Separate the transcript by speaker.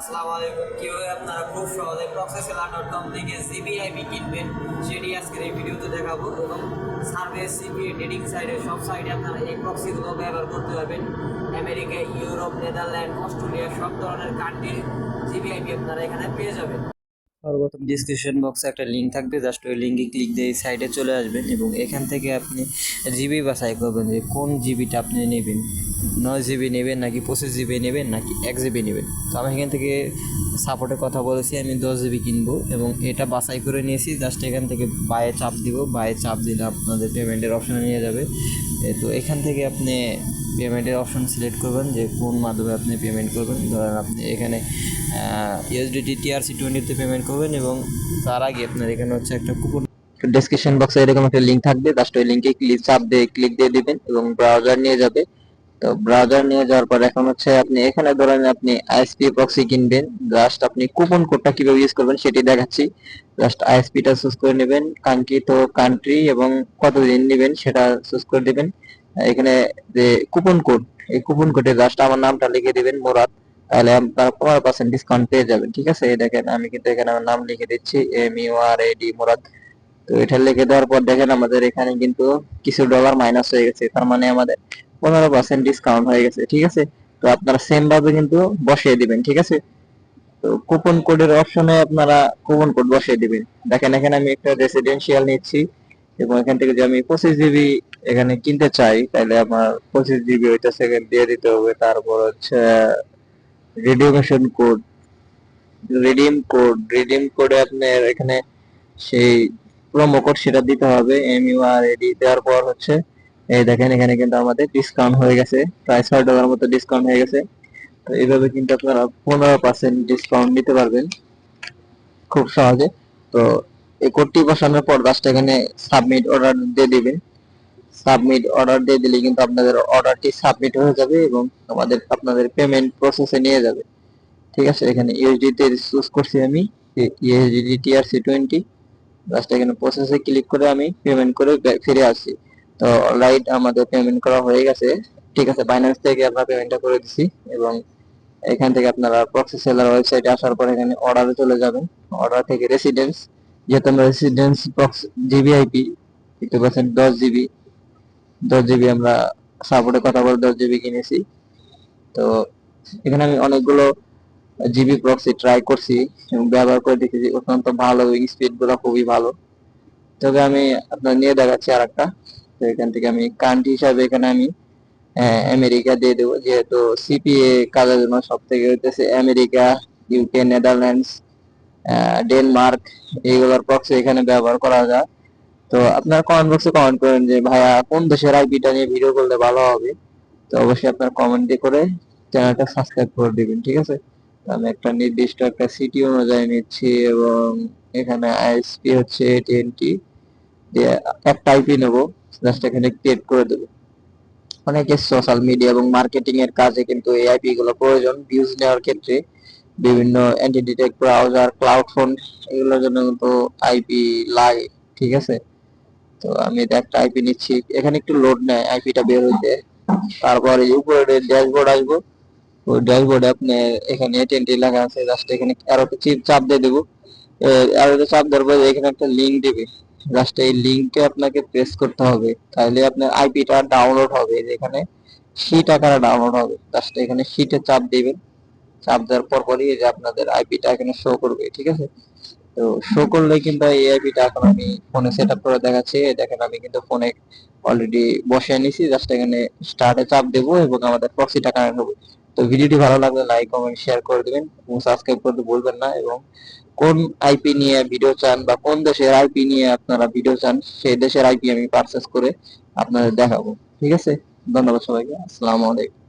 Speaker 1: আসসালামু কীভাবে আপনারা? খুব সহজে প্রক্সেসেলার ডট কম থেকে জিবিআইপি কিনবেন। সেটি আজকের এই ভিডিওতে দেখাবো এবং সার্ভে সিপি ডেটিং সাইডে সব সাইডে আপনারা এই প্রক্সিগুলো ব্যবহার করতে পারবেন। আমেরিকা, ইউরোপ, নেদারল্যান্ড, অস্ট্রেলিয়া, সব ধরনের কান্ট্রির জিবিআইপি আপনারা এখানে পেয়ে যাবেন। সর্বপ্রথম ডিসক্রিপশন বক্সে একটা লিঙ্ক থাকবে। জাস্ট ওই লিঙ্কে ক্লিক দিয়ে সাইডে চলে আসবেন এবং এখান থেকে আপনি জিবি বাছাই করবেন যে কোন জিবিটা আপনি নেবেন নয় জিবি নেবেন নাকি পঁচিশ জিবি নেবেন নাকি এক জিবি নেবেন? তো আমি এখান থেকে সাপোর্টের কথা বলেছি, আমি দশ জিবি কিনবো এবং এটা বাছাই করে নিয়েছি জাস্ট এখান থেকে বায়ে চাপ দিব বায়ে চাপ দিলে আপনাদের পেমেন্টের অপশানে নিয়ে যাবে। তো এখান থেকে আপনি পেমেন্টের অপশন সিলেক্ট করবেন, যে কোন মাধ্যমে আপনি পেমেন্ট করবেন। ধরেন আপনি এখানে ইউএসডিটি টিআরসি টোয়েন্টিতে পেমেন্ট করবেন এবং তার আগে আপনার এখানে হচ্ছে একটা কুপন ডেসক্রিপশন বক্সে এরকম একটা লিঙ্ক থাকবে জাস্ট ওই লিঙ্কে ক্লিক চাপ দিয়ে ক্লিক দিয়ে দিবেন এবং ব্রাউজার নিয়ে যাবে। তো ব্রাউজার নিয়ে যাওয়ার পর এখন হচ্ছে আপনি এখানে ধরেন আপনি আইএসপি প্রক্সি কিনবেন জাস্ট আপনি কুপন কোডটা কীভাবে ইউজ করবেন সেটি দেখাচ্ছি। জাস্ট আইএসপিটা চুজ করে নেবেন, কাঙ্ক্ষিত কান্ট্রি এবং কতদিন নেবেন সেটা চুজ করে দিবেন। এখানে যে কুপন কোড এই কুপন কোডে জাস্ট আমার নামটা লিখে দিবেন, মুরাদ। তাহলে আপনারা পনেরো পার্সেন্ট ডিসকাউন্ট পেয়ে যাবেন, ঠিক আছে? দেখেন, আমি কিন্তু এখানে আমার নাম লিখে দিচ্ছি M U R A D Murad. তো এটা লিখে দেওয়ার পর দেখেন আমাদের এখানে কিন্তু কিছু ডলার মাইনাস হয়ে গেছে। তার মানে আমাদের পনেরো পার্সেন্ট ডিসকাউন্ট হয়ে গেছে, ঠিক আছে? তো আপনারা সেম ভাবে কিন্তু বসিয়ে দিবেন, ঠিক আছে? তো কুপন কোডের অপশনে আপনারা কুপন কোড বসিয়ে দিবেন। দেখেন, এখানে আমি একটা রেসিডেন্সিয়াল নিচ্ছি এবং এখান থেকে যে আমি পঁচিশ জিবি এখানে কিনতে চাই, তাহলে আমার পঁচিশ জিবি ওইটা সেকেন্ড দিয়ে দিতে হবে। তারপর হচ্ছে redemption code redeem code redeem কোডে আপনার এখানে সেই প্রোমো কোড সেটা দিতে হবে এম ইউ আর এডি দেওয়ার পর হচ্ছে, এই দেখেন এখানে কিন্তু আমাদের ডিসকাউন্ট হয়ে গেছে, প্রায় ছয় ডলার মতো ডিসকাউন্ট হয়ে গেছে। তো এইভাবে কিন্তু আপনারা পনেরো পার্সেন্ট ডিসকাউন্ট নিতে পারবেন, খুব সহজে। তো এই কোডটি বসানোর পর জাস্ট এখানে সাবমিট অর্ডার দিয়ে দিবেন। সাবমিট অর্ডার দিয়ে দিলে কিন্তু আপনাদের অর্ডারটি সাবমিট হয়ে যাবে এবং আমাদের, আপনাদের পেমেন্ট প্রসেসে নিয়ে যাবে। ঠিক আছে, এখানে ইউএসডি তে চুজ করছি আমি ইউএসডি টিআরসি টোয়েন্টি জাস্ট এখানে প্রসেসে ক্লিক করে আমি পেমেন্ট করে ফিরে আসছি তো অলরাইট আমাদের পেমেন্ট করা হয়ে গেছে। ঠিক আছে বাইন্যান্স থেকে আমরা পেমেন্টটা করে দিছি এবং এখান থেকে আপনারা প্রক্সি সেলার ওয়েবসাইটে আসার পর এখানে অর্ডারে চলে যাবেন। অর্ডার থেকে রেসিডেন্স যেহেতু আমরা residence box GB IP fifty percent দশ জিবি দশ জিবি আমরা সাপোর্টে কথা বলে দশ জিবি কিনেছি। তো এখানে আমি অনেকগুলো জিবি প্রক্সি ট্রাই করছি এবং ব্যবহার করে দেখেছি, অত্যন্ত ভালো স্পিডগুলো খুবই ভালো। তবে আমি আপনার নিয়ে দেখাচ্ছি আর একটা তো এখান থেকে আমি কান্ট্রি হিসাবে এখানে আমি আমেরিকা দিয়ে দেবো। যেহেতু সিপিএ কাজের জন্য সব থেকে হইতেছে আমেরিকা ইউকে নেদারল্যান্ডস ডেনমার্ক এইগুলোর প্রক্সি এখানে ব্যবহার করা যায়। তো আপনার কমেন্ট বক্সে কমেন্ট করেন যে, ভাইয়া, কোন দেশের আইপিটা নিয়ে ভিডিও করলে ভালো হবে? তো অবশ্যই আপনার কমেন্ট করে চ্যানেলটা সাবস্ক্রাইব করে দিবেন, ঠিক আছে? আমি একটা নির্দিষ্ট একটা সিটি অনুযায়ী নিচ্ছি এবং এখানে আইএসপি হচ্ছে টিএনটি দিয়ে একটা আইপি নেব জাস্ট এখানে ক্রিয়েট করে দেবো। অনেকে সোশ্যাল মিডিয়া এবং মার্কেটিং এর কাজে কিন্তু এই আইপি গুলো প্রয়োজন ভিউজ নেওয়ার ক্ষেত্রে। বিভিন্ন anti detect browser cloud phone এগুলোর জন্য কিন্তু আইপি লাগে, ঠিক আছে? তো আমি এটা একটা আইপি নিচ্ছি। এখানে একটু লোড নেয় আইপিটা বের হইতে। তারপর উপরে ড্যাশবোর্ড আসব। ওই ড্যাশবোর্ডে আপনি এখানে এটিএনটি লেখা আছে জাস্ট এখানে আরোতে চিপ দিয়ে দেবো। আরোতে চাপ দেওয়ার পর এখানে একটা লিংক দিবে। জাস্ট এই লিংকে আপনাকে প্রেস করতে হবে। তাহলে আপনার আইপিটা ডাউনলোড হবে যেখানে শিট আকারে ডাউনলোড হবে। জাস্ট এখানে শিটে চাপ দিবেন। চাপ দেওয়ার পর পরই যে আপনাদের আইপিটা এখানে শো করবে, ঠিক আছে? তো শো করলে কিন্তু এই আইপিটা এখন আমি ফোনে সেট আপ করে দেখাচ্ছি। দেখেন, আমি কিন্তু ফোনে অলরেডি বসিয়ে নিছি। জাস্ট এখানে স্টার্টে চাপ দেবো এবং আমাদের প্রক্সিটা কানেক্ট হবে। তো ভিডিওটি ভালো লাগলে লাইক, কমেন্ট শেয়ার করে দেবেন এবং সাবস্ক্রাইব করতে ভুলবেন না এবং কোন আইপি নিয়ে ভিডিও চান বা কোন দেশের আইপি নিয়ে আপনারা ভিডিও চান, সেই দেশের আইপি আমি পারচেস করে আপনাদের দেখাবো। ঠিক আছে? ধন্যবাদ সবাইকে। আসসালামু আলাইকুম।